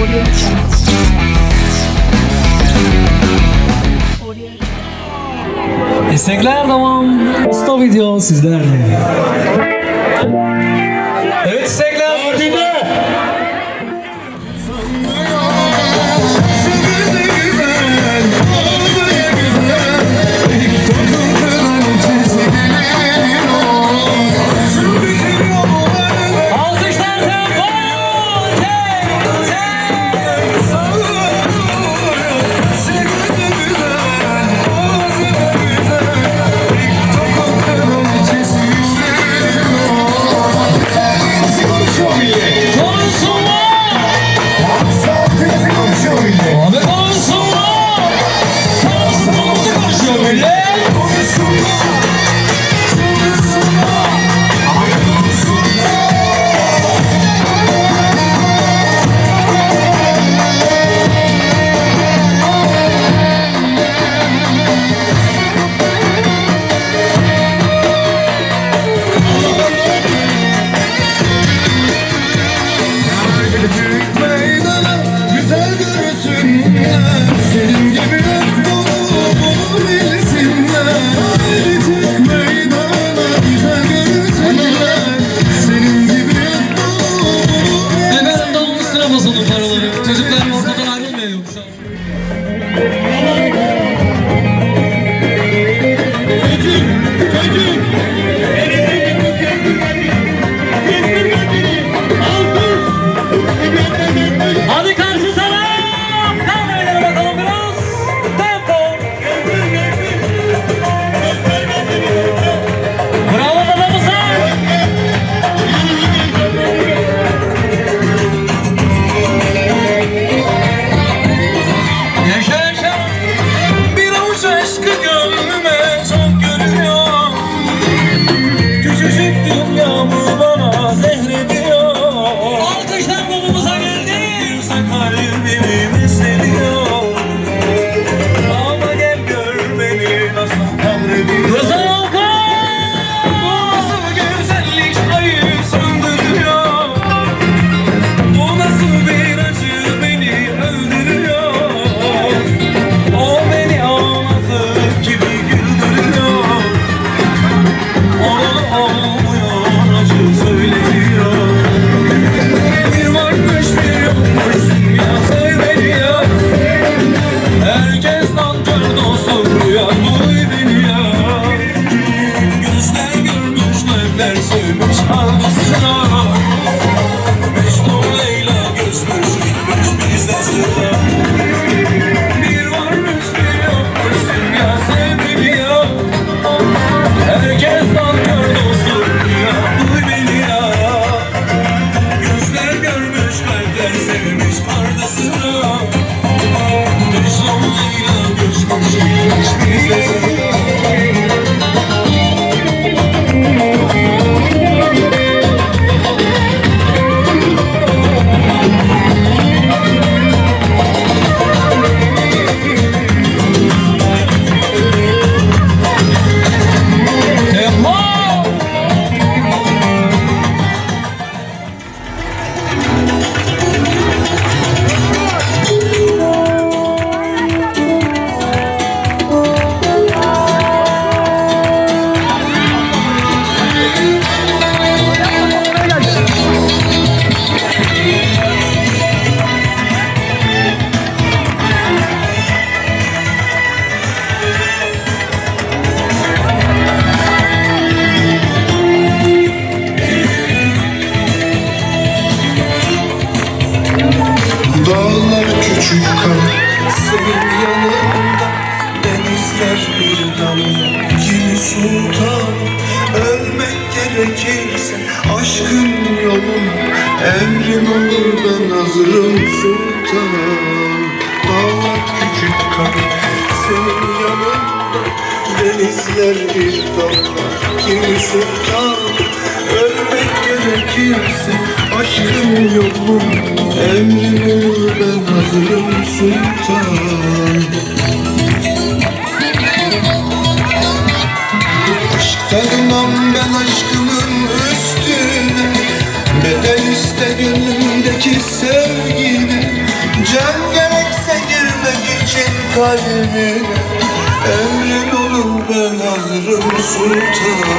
Audio Jungle. Audio İstekler devam. Usta video sizlerle. Música görmüş kalpler sevmiş küçük kal Senin yanında Denizler bir damla Gibi sultan Ölmek gerekirse Aşkın yolun Emrin olur ben hazırım sultan. Dağlar küçük kal Senin yanında Denizler bir damla Gibi sultan Ölmek gerekirse Aşkın yolun Emrin olur ben hazırım sultan. Aşk tanımam ben aşkımın üstüne. Bedel iste gönlümdeki sevgine Can gerekse girmek için kalbine. Emrin olur ben hazırım sultan.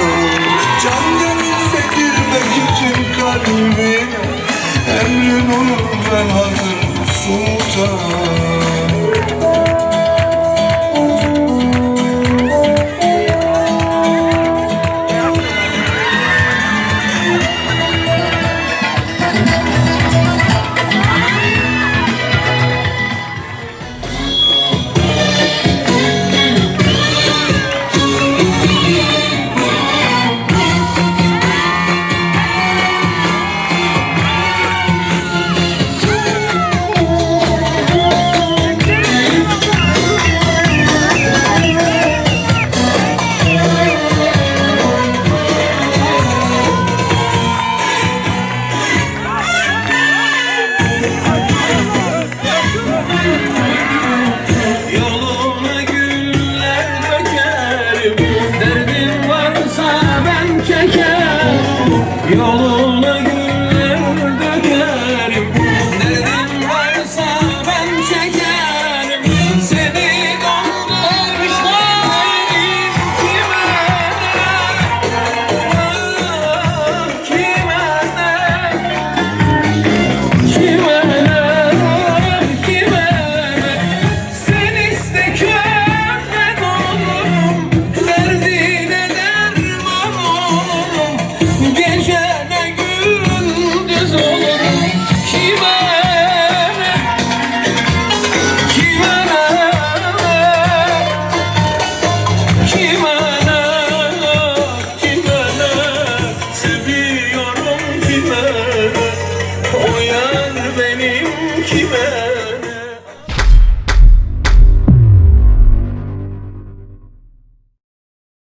Can gerekse girmek için kalbine Emrin olur ben hazırım sultan